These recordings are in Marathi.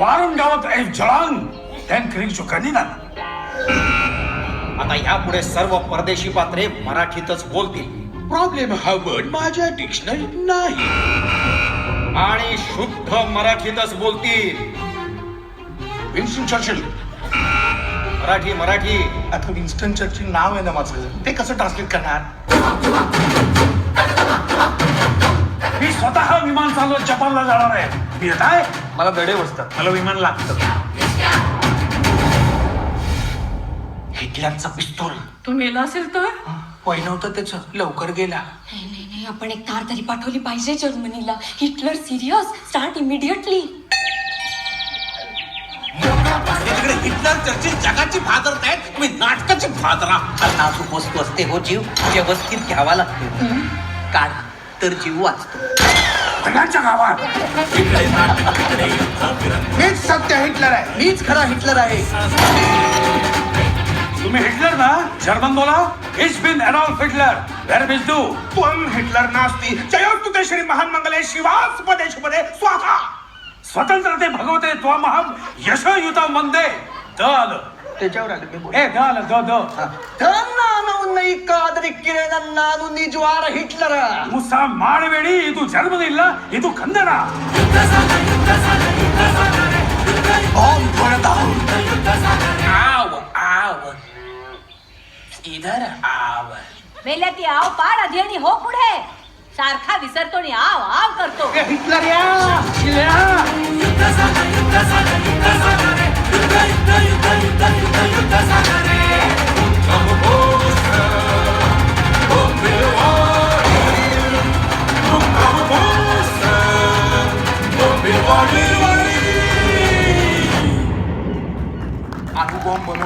वारंगावत ए जळांग. त्यांनी क्रिक चुकानी ना आता यापुढे सर्व परदेशी पात्रे मराठीतच बोलतील. प्रॉब्लेम हा वर्ड माझ्या डिक्शनरीत नाही. आणि शुद्ध मराठीतच बोलतील. Winston Churchill Marathi Marathi. आता विन्स्टन चर्चिल नाव आहे ना माझं. ते कसं ट्रान्सलेट करणार? विमान चालवत जपानला जाणार आहे. मी येत आहे मला दडे बसतात. मला विमान लागतं. हिटलरचा पिस्तूल. तू मेला असेल तर? वय नव्हतं त्याचं. लवकर गेला. नाही नाही नाही. आपण एक कार तरी पाठवली पाहिजे जर्मनीला. Hitler serious start immediately. तिकडे हिटलर चर्चिल जगाची फादर आहेत. तुम्ही नाटकाची फादरा. नाजूक वस्तू असते हो जीव. व्यवस्थित घ्यावा लागतो. काढ. तर जीव वाचतो. सगळ्यांच्या गावात. मीच सत्य हिटलर आहे. मीच खरा हिटलर आहे. तुम्ही हिटलर ना? जर्मन बोला. इट्स बिन अडॉल्फ हिटलर वेर बिज डू त्वम हिटलर नास्ती? जयोग तुझे श्री महान मंगले शिवास पदेश पदे स्वाहा! स्वतंत्रते भगवते त्वम हम यश युता मंदे दल। त्याच्यावर आलं मी बोल. ए दल द द। धन नानवन्न कादरी ನಾನು ನಿಜವಾದ ಹಿಟ್ಲರ ಮುಸ್ಸ ಮಾಡಬೇಡಿ ಇದು ಜರ್ಮನಿ ಇಲ್ಲ ಇದು ಕನ್ನಡ बॉम्ब थोड़ा डाउन आव आव इधर आव मेल्या ती आव पाड आधी आणि हो पुढे सारखा विसरतो आणि आव आव करतो हिटलर या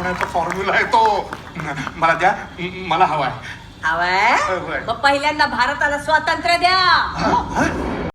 बनवण्याचा फॉर्म्युला आहे तो मला द्या म- मला हवाय हवंय होय. मग पहिल्यांदा भारताला स्वातंत्र्य द्या?